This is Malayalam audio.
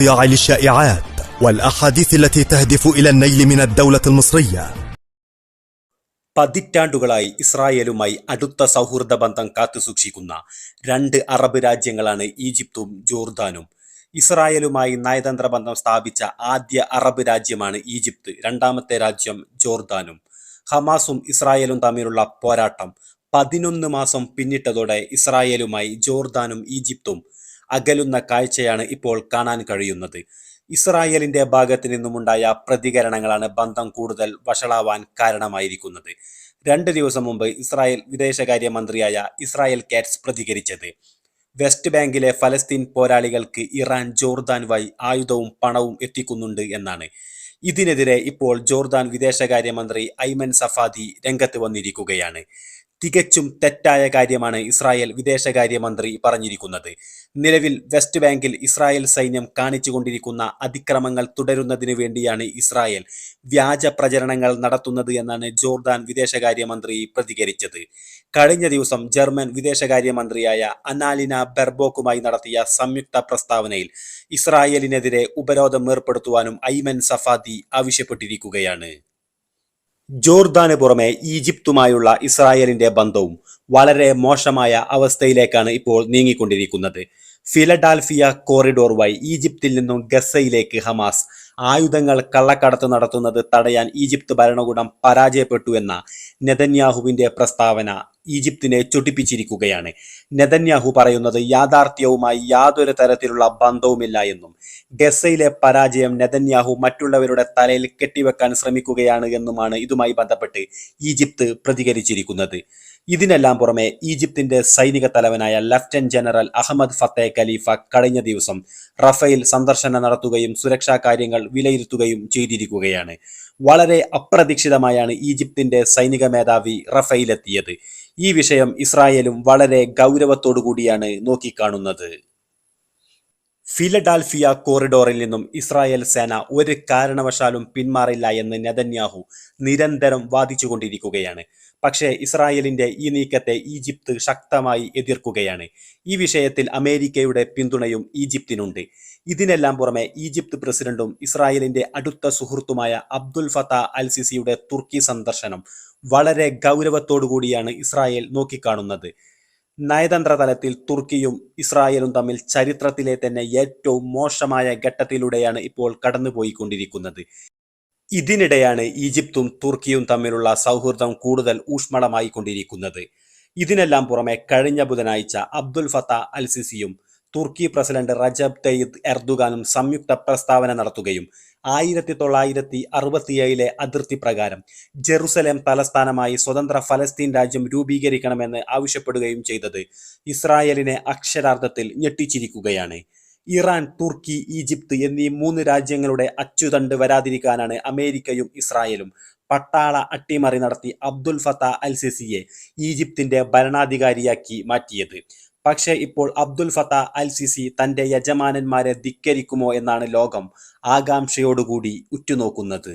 الضياع للشائعات والأحاديث التي تهدف إلى النيل من الدولة المصرية പതിറ്റാണ്ടുകളായി ഇസ്രായേലുമായി അടുത്ത സൗഹൃദ ബന്ധം കാത്തുസൂക്ഷിക്കുന്ന രണ്ട് അറബ് രാജ്യങ്ങളാണ് ഈജിപ്തും ജോർദാനും ഇസ്രായേലുമായി നയതന്ത്ര ബന്ധം സ്ഥാപിച്ച ആദ്യ അറബ് രാജ്യമാണ് ഈജിപ്ത് രണ്ടാമത്തെ രാജ്യം ജോർദാനും ഹമാസും ഇസ്രായേലും തമ്മിലുള്ള പോരാട്ടം പതിനൊന്ന് മാസം പിന്നിട്ടതോടെ ഇസ്രായേലുമായി ജോർദാനും ഈജിപ്തും അകലുന്ന കാഴ്ചയാണ് ഇപ്പോൾ കാണാൻ കഴിയുന്നത്. ഇസ്രായേലിന്റെ ഭാഗത്ത് നിന്നുമുണ്ടായ പ്രതികരണങ്ങളാണ് ബന്ധം കൂടുതൽ വഷളാവാൻ കാരണമായിരിക്കുന്നത്. രണ്ട് ദിവസം മുമ്പ് ഇസ്രായേൽ വിദേശകാര്യമന്ത്രിയായ ഇസ്രായേൽ കാറ്റ്സ് പ്രതികരിച്ചത്. വെസ്റ്റ് ബാങ്കിലെ ഫലസ്തീൻ പോരാളികൾക്ക് ഇറാൻ ജോർദാൻ വഴി ആയുധവും പണവും എത്തിക്കുന്നുണ്ട് എന്നാണ്. ഇതിനെതിരെ ഇപ്പോൾ ജോർദാൻ വിദേശകാര്യമന്ത്രി ഐമൻ സഫാദി രംഗത്ത് വന്നിരിക്കുകയാണ്. തികച്ചും തെറ്റായ കാര്യമാണ് ഇസ്രായേൽ വിദേശകാര്യമന്ത്രി പറഞ്ഞിരിക്കുന്നത്. നിലവിൽ വെസ്റ്റ് ബാങ്കിൽ ഇസ്രായേൽ സൈന്യം കാണിച്ചുകൊണ്ടിരിക്കുന്ന അതിക്രമങ്ങൾ തുടരുന്നതിനു വേണ്ടിയാണ് ഇസ്രായേൽ വ്യാജ പ്രചരണങ്ങൾ നടത്തുന്നത് എന്നാണ് ജോർദാൻ വിദേശകാര്യമന്ത്രി പ്രതികരിച്ചത്. കഴിഞ്ഞ ദിവസം ജർമ്മൻ വിദേശകാര്യമന്ത്രിയായ അനാലിന ബെർബോക്കുമായി നടത്തിയ സംയുക്ത പ്രസ്താവനയിൽ ഇസ്രായേലിനെതിരെ ഉപരോധം ഏർപ്പെടുത്തുവാനും ഐമൻ സഫാദി ആവശ്യപ്പെട്ടിരിക്കുകയാണ്. ജോർദാന് പുറമെ ഈജിപ്തുമായുള്ള ഇസ്രായേലിന്റെ ബന്ധവും വളരെ മോശമായ അവസ്ഥയിലേക്കാണ് ഇപ്പോൾ നീങ്ങിക്കൊണ്ടിരിക്കുന്നത്. ഫിലഡാൽഫിയ കോറിഡോർ വഴി ഈജിപ്തിൽ നിന്നും ഗസയിലേക്ക് ഹമാസ് ആയുധങ്ങൾ കള്ളക്കടത്ത് നടത്തുന്നത് തടയാൻ ഈജിപ്ത് ഭരണകൂടം പരാജയപ്പെട്ടു എന്ന നെതന്യാഹുവിന്റെ പ്രസ്താവന ഈജിപ്തിനെ ചൊടിപ്പിച്ചിരിക്കുകയാണ്. നെതന്യാഹു പറയുന്നത് യാഥാർത്ഥ്യവുമായി യാതൊരു തരത്തിലുള്ള ബന്ധവുമില്ല എന്നും ഗസയിലെ പരാജയം നെതന്യാഹു മറ്റുള്ളവരുടെ തലയിൽ കെട്ടിവെക്കാൻ ശ്രമിക്കുകയാണ് എന്നുമാണ് ഇതുമായി ബന്ധപ്പെട്ട് ഈജിപ്ത് പ്രതികരിച്ചിരിക്കുന്നത്. ഇതിനെല്ലാം പുറമെ ഈജിപ്തിന്റെ സൈനിക തലവനായ lieutenant general Ahmed Fathi Khalifa കഴിഞ്ഞ ദിവസം റഫേൽ സന്ദർശനം നടത്തുകയും സുരക്ഷാ കാര്യങ്ങൾ വിലയിരുത്തുകയും ചെയ്തിരിക്കുകയാണ്. വളരെ അപ്രതീക്ഷിതമായാണ് ഈജിപ്തിന്റെ സൈനിക മേധാവി റഫേലെത്തിയത് ഈ വിഷയം ഇസ്രായേലും വളരെ ഗൗരവത്തോടു കൂടിയാണ് നോക്കിക്കാണുന്നത്. ഫിലഡാൽഫിയ കോറിഡോറിൽ നിന്നും ഇസ്രായേൽ സേന ഒരു കാരണവശാലും പിന്മാറില്ല എന്ന് നെതന്യാഹു നിരന്തരം വാദിച്ചുകൊണ്ടിരിക്കുകയാണ്. പക്ഷേ ഇസ്രായേലിന്റെ ഈ നീക്കത്തെ ഈജിപ്ത് ശക്തമായി എതിർക്കുകയാണ്. ഈ വിഷയത്തിൽ അമേരിക്കയുടെ പിന്തുണയും ഈജിപ്തിനുണ്ട്. ഇതിനെല്ലാം പുറമെ ഈജിപ്ത് പ്രസിഡന്റും ഇസ്രായേലിന്റെ അടുത്ത സുഹൃത്തുമായ അബ്ദുൽ ഫത്ത അൽ സിസിയുടെ തുർക്കി സന്ദർശനം വളരെ ഗൗരവത്തോടു കൂടിയാണ് ഇസ്രായേൽ നോക്കിക്കാണുന്നത്. നയതന്ത്ര തലത്തിൽ തുർക്കിയും ഇസ്രായേലും തമ്മിൽ ചരിത്രത്തിലെ തന്നെ ഏറ്റവും മോശമായ ഘട്ടത്തിലൂടെയാണ് ഇപ്പോൾ കടന്നുപോയിക്കൊണ്ടിരിക്കുന്നത്. ഇതിനിടെയാണ് ഈജിപ്തും തുർക്കിയും തമ്മിലുള്ള സൗഹൃദം കൂടുതൽ ഊഷ്മളമായി കൊണ്ടിരിക്കുന്നത് ഇതിനെല്ലാം പുറമെ കഴിഞ്ഞ ബുധനാഴ്ച അബ്ദുൽ ഫത്ത അൽ സിസിയും തുർക്കി പ്രസിഡന്റ് റജബ് തയ്യിദ് എർദുഗാനും സംയുക്ത പ്രസ്താവന നടത്തുകയും ആയിരത്തി തൊള്ളായിരത്തി അറുപത്തിയേഴിലെ അതിർത്തി പ്രകാരം ജെറുസലേം തലസ്ഥാനമായി സ്വതന്ത്ര ഫലസ്തീൻ രാജ്യം രൂപീകരിക്കണമെന്ന് ആവശ്യപ്പെടുകയും ചെയ്തത് ഇസ്രായേലിനെ അക്ഷരാർത്ഥത്തിൽ ഞെട്ടിച്ചിരിക്കുകയാണ്. ഇറാൻ തുർക്കി ഈജിപ്ത് എന്നീ മൂന്ന് രാജ്യങ്ങളുടെ അച്ചുതണ്ട് വരാതിരിക്കാനാണ് അമേരിക്കയും ഇസ്രായേലും പട്ടാള അട്ടിമറി നടത്തി അബ്ദുൽ ഫത്ത അൽ സിസിയെ ഈജിപ്തിന്റെ ഭരണാധികാരിയാക്കി മാറ്റിയത്. പക്ഷേ ഇപ്പോൾ അബ്ദുൽ ഫത്ത അൽ സിസി തന്റെ യജമാനന്മാരെ ധിക്കരിക്കുമോ എന്നാണ് ലോകം ആകാംക്ഷയോടുകൂടി ഉറ്റുനോക്കുന്നത്.